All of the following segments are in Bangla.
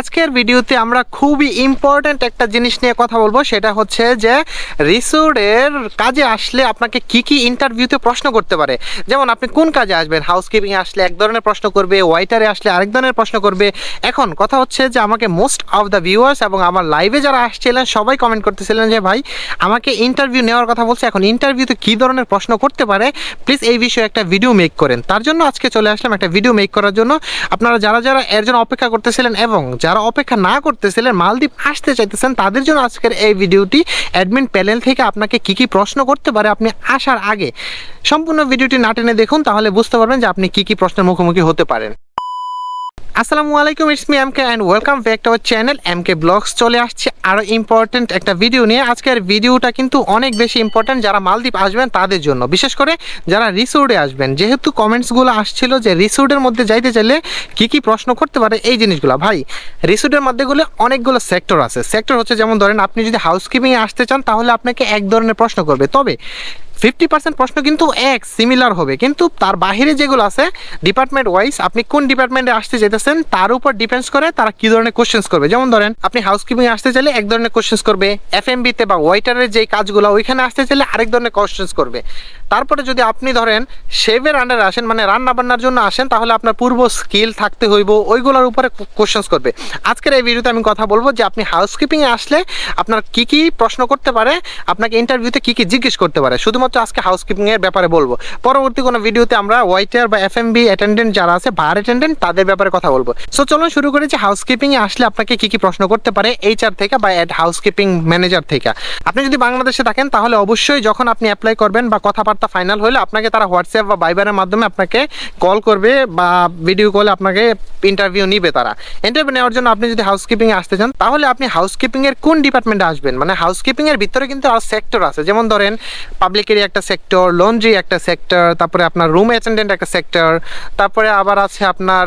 আজকের ভিডিওতে আমরা খুবই ইম্পর্ট্যান্ট একটা জিনিস নিয়ে কথা বলব, সেটা হচ্ছে যে রিসোর্টের কাজে আসলে আপনাকে কি কি ইন্টারভিউতে প্রশ্ন করতে পারে। যেমন আপনি কোন কাজে আসবেন? হাউসকিপিংয়ে আসলে এক ধরনের প্রশ্ন করবে ওয়াইটারে আসলে আরেক ধরনের প্রশ্ন করবে। এখন কথা হচ্ছে যে আমাকে মোস্ট অফ দ্য ভিউয়ার্স এবং আমার লাইভে যারা আসছিলেন, সবাই কমেন্ট করতেছিলেন যে, ভাই, আমাকে ইন্টারভিউ নেওয়ার কথা বলছে, এখন ইন্টারভিউতে কী ধরনের প্রশ্ন করতে পারে? প্লিজ এই বিষয়ে একটা ভিডিও মেক করেন। তার জন্য আজকে চলে আসলাম একটা ভিডিও মেক করার জন্য। আপনারা যারা যারা এর জন্য অপেক্ষা করতেছিলেন এবং যারা অপেক্ষা না করতেছিলেন, মালদ্বীপ আসতে চাইতেছেন, তাদের জন্য আজকের এই ভিডিওটি অ্যাডমিন প্যানেল থেকে আপনাকে কি কি প্রশ্ন করতে পারে আপনি আসার আগে সম্পূর্ণ ভিডিওটি না টেনে দেখুন, তাহলে বুঝতে পারবেন যে আপনি কি কি প্রশ্নের মুখোমুখি হতে পারেন। আসসালামু আলাইকুম it's me MK and welcome back to our channel MK blogs চলে আসছে আরও ইম্পর্ট্যান্ট একটা ভিডিও নিয়ে। আজকের ভিডিওটা কিন্তু অনেক বেশি ইম্পর্ট্যান্ট যারা মালদ্বীপ আসবেন তাদের জন্য। বিশেষ করে যারা রিসোর্টে আসবেন, যেহেতু কমেন্টসগুলো আসছিল যে রিসোর্টের মধ্যে যাইতে চাইলে কি কি প্রশ্ন করতে পারে এই জিনিসগুলো। ভাই, রিসোর্টের মধ্যেগুলো অনেকগুলো সেক্টর আছে। সেক্টর হচ্ছে যেমন ধরেন, আপনি যদি হাউসকিপিংয়ে আসতে চান, তাহলে আপনাকে এক ধরনের প্রশ্ন করবে। তবে ফিফটি পার্সেন্ট প্রশ্ন কিন্তু এক সিমিলার হবে। কিন্তু তার বাহিরে যেগুলো আছে ডিপার্টমেন্ট ওয়াইজ আপনি কোন ডিপার্টমেন্টে আসতে যেতেছেন তার উপর ডিপেন্ডস করে তারা কি ধরনের কোশ্চেন্স করবে। যেমন ধরেন, আপনি হাউসকিপিং আসতে চাইলে এক ধরনের কোশ্চেন্স করবে এফ তে বা ওয়াইটারের যে কাজগুলো, ওইখানে আসতে চাইলে আরেক ধরনের কোশ্চেন্স করবে। তারপরে যদি আপনি ধরেন শেভের আন্ডারে আসেন মানে রান্না বান্নার জন্য আসেন, তাহলে আপনার পূর্ব স্কিল থাকতে হইব, ওইগুলোর উপরে কোশ্চেন্স করবে। আজকের এই ভিডিওতে আমি কথা বলব যে আপনি হাউসকিপিংয়ে আসলে আপনার কি কি প্রশ্ন করতে পারে, আপনাকে ইন্টারভিউতে কি কি জিজ্ঞেস করতে পারে। শুধুমাত্র আজকে হাউসকিপিং এর ব্যাপারে বলব। পরবর্তী কোনো ভিডিওতে আমরা ওয়াইটার বা এফ এমবি অ্যাটেন্ডেন্ট যারা আছে বার অ্যাটেন্ডেন্ট তাদের ব্যাপারে কথা বলব। সো চলুন শুরু করি যে এ আসলে আপনাকে কি কি প্রশ্ন করতে পারে এইচআর থেকে বা হাউসকিপিং ম্যানেজার থেকে। আপনি যদি বাংলাদেশে থাকেন, তাহলে অবশ্যই যখন আপনি অ্যাপ্লাই করবেন বা কথাবার্তা ফাইনাল হলে আপনাকে তারা হোয়াটসঅ্যাপ বা ভাইবারের মাধ্যমে আপনাকে কল করবে বা ভিডিও কলে আপনাকে ইন্টারভিউ নিবে তারা। ইন্টারভিউ নেওয়ার জন্য আপনি যদি হাউসকিপিং এ আসতে চান, তাহলে আপনি হাউসকিপিং এর কোন ডিপার্টমেন্টে আসবেন? মানে হাউসকিপিং এর ভিতরে কিন্তু আর সেক্টর আছে। যেমন ধরেন একটা সেক্টর লন্ড্রি একটা সেক্টর তারপরে আপনার রুম অ্যাটেন্ডেন্ট একটা সেক্টর তারপরে আবার আছে আপনার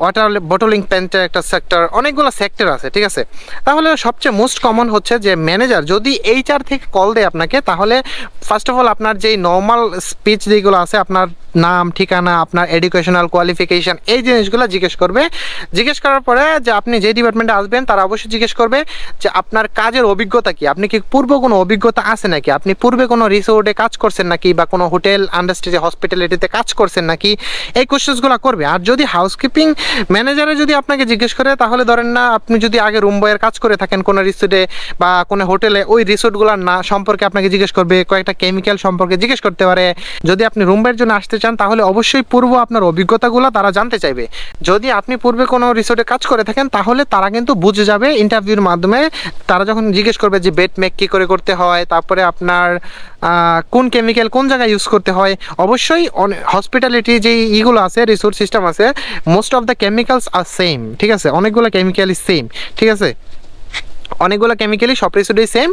ওয়াটার বোটলিং প্যান্টের একটা সেক্টর অনেকগুলো সেক্টর আছে, ঠিক আছে? তাহলে সবচেয়ে মোস্ট কমন হচ্ছে যে ম্যানেজার যদি এইচআর থেকে কল দেয় আপনাকে, তাহলে ফার্স্ট অফ অল আপনার যেই নর্মাল স্পিচ যেগুলো আছে, আপনার নাম, ঠিকানা, আপনার এডুকেশনাল কোয়ালিফিকেশন এই জিনিসগুলো জিজ্ঞেস করবে। জিজ্ঞেস করার পরে যে আপনি যে ডিপার্টমেন্টে আসবেন, তারা অবশ্যই জিজ্ঞেস করবে যে আপনার কাজের অভিজ্ঞতা কি? আপনি কি পূর্ব কোনো অভিজ্ঞতা আছে নাকি? আপনি পূর্বে কোনো রিসোর্টে কাজ করছেন নাকি বা কোনো হোটেল ইন্ডাস্ট্রিতে হসপিটালিটিতে কাজ করছেন নাকি, এই কোশ্চেন্সগুলো করবে। আর যদি হাউসকিপিং ম্যানেজারে যদি আপনাকে জিজ্ঞেস করে, তাহলে ধরেন না, আপনি যদি আগে রুম বয়ের কাজ করে থাকেন কোনো রিসোর্টে বা কোনো হোটেলে ওই রিসোর্টগুলোর না সম্পর্কে আপনাকে জিজ্ঞেস করবে, কয়েকটা কেমিক্যাল সম্পর্কে জিজ্ঞেস করতে পারে। যদি আপনি রুম বয়ের জন্য আসতে চান, তাহলে অবশ্যই পূর্ব আপনার অভিজ্ঞতাগুলো তারা জানতে চাইবে। যদি আপনি পূর্বে কোনো রিসোর্টে কাজ করে থাকেন, তাহলে তারা কিন্তু বুঝে যাবে ইন্টারভিউর মাধ্যমে। তারা যখন জিজ্ঞেস করবে যে বেড মেক কী করে করতে হয়, তারপরে আপনার কোন কেমিক্যাল কোন জায়গায় ইউজ করতে হয়? অবশ্যই হসপিটালিটি যে ইগুলো আছে রিসোর্স সিস্টেম আছে মোস্ট অফ দ্য কেমিক্যালস আর সেম ঠিক আছে? অনেকগুলো কেমিক্যালই সেম ঠিক আছে? অনেকগুলো কেমিক্যালই সব রিসোর্টেই সেম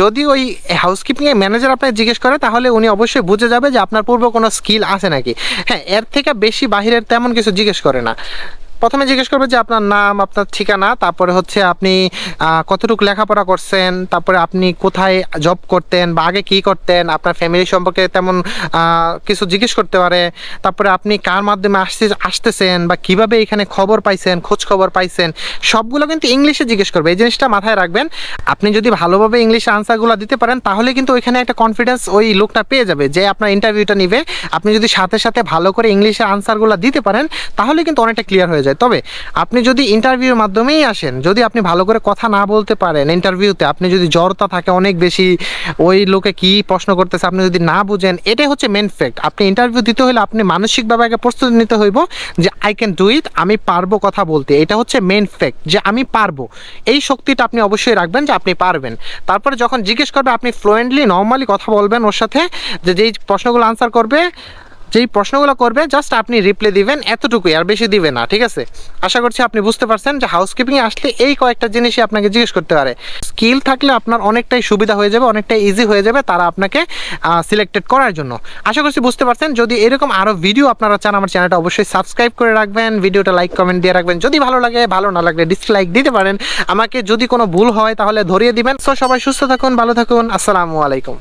যদি ওই হাউসকিপিংয়ের ম্যানেজার আপনাকে জিজ্ঞেস করে, তাহলে উনি অবশ্যই বুঝে যাবে যে আপনার পূর্ব কোনো স্কিল আছে নাকি। হ্যাঁ এর থেকে বেশি বাহিরের তেমন কিছু জিজ্ঞেস করে না। প্রথমে জিজ্ঞেস করবে যে আপনার নাম, আপনার ঠিকানা, তারপরে হচ্ছে আপনি কতটুকু লেখাপড়া করছেন, তারপরে আপনি কোথায় জব করতেন বা আগে কী করতেন, আপনার ফ্যামিলি সম্পর্কে তেমন কিছু জিজ্ঞেস করতে পারে। তারপরে আপনি কার মাধ্যমে আসতে আসতেছেন বা কীভাবে এখানে খবর পাইছেন, খোঁজ খবর পাইছেন, সবগুলো কিন্তু ইংলিশে জিজ্ঞেস করবে। এই জিনিসটা মাথায় রাখবেন, আপনি যদি ভালোভাবে ইংলিশে আনসারগুলো দিতে পারেন, তাহলে কিন্তু ওইখানে একটা কনফিডেন্স ওই লোকটা পেয়ে যাবে যে আপনার ইন্টারভিউটা নিবে। আপনি যদি সাথে সাথে ভালো করে ইংলিশে আনসারগুলো দিতে পারেন, তাহলে কিন্তু অনেকটা ক্লিয়ার হয়ে যায়। তবে আপনি যদি ইন্টারভিউর মাধ্যমেই আসেন, যদি আপনি ভালো করে কথা না বলতে পারেন ইন্টারভিউতে আপনি যদি জড়তা থাকে অনেক বেশি, ওই লোকে কি প্রশ্ন করতেছে আপনি যদি না বুঝেন, এটাই হচ্ছে মেন ফ্যাক্ট আপনি ইন্টারভিউ দিতে হলে আপনি মানসিকভাবে আগে প্রস্তুতি নিতে হইব যে আই ক্যান ডু ইট আমি পারব কথা বলতে। এটা হচ্ছে মেন ফ্যাক্ট যে, আমি পারব। এই শক্তিটা আপনি অবশ্যই রাখবেন যে, আপনি পারবেন। তারপরে যখন জিজ্ঞেস করবে, আপনি ফ্লুয়েন্টলি নর্মালি কথা বলবেন ওর সাথে, যে, যেই প্রশ্নগুলো আনসার করবে যেই প্রশ্নগুলো করবে জাস্ট আপনি রিপ্লাই দিবেন, এতটুকুই, আর বেশি দিবে না, ঠিক আছে? আশা করছি আপনি বুঝতে পারছেন যে হাউসকিপিংয়ে আসলে এই কয়েকটা জিনিসই আপনাকে জিজ্ঞেস করতে পারে। স্কিল থাকলে আপনার অনেকটাই সুবিধা হয়ে যাবে, অনেকটাই ইজি হয়ে যাবে তারা আপনাকে সিলেক্টেড করার জন্য। আশা করছি বুঝতে পারছেন, যদি এরকম আরও ভিডিও আপনারা চান, আমার চ্যানেলটা অবশ্যই সাবস্ক্রাইব করে রাখবেন ভিডিওটা লাইক কমেন্ট দিয়ে রাখবেন। যদি ভালো লাগে, ভালো না লাগলে ডিসলাইক দিতে পারেন। আমাকে যদি কোনো ভুল হয়, তাহলে ধরিয়ে দিবেন। সো সবাই সুস্থ থাকুন, ভালো থাকুন, আসসালামু আলাইকুম।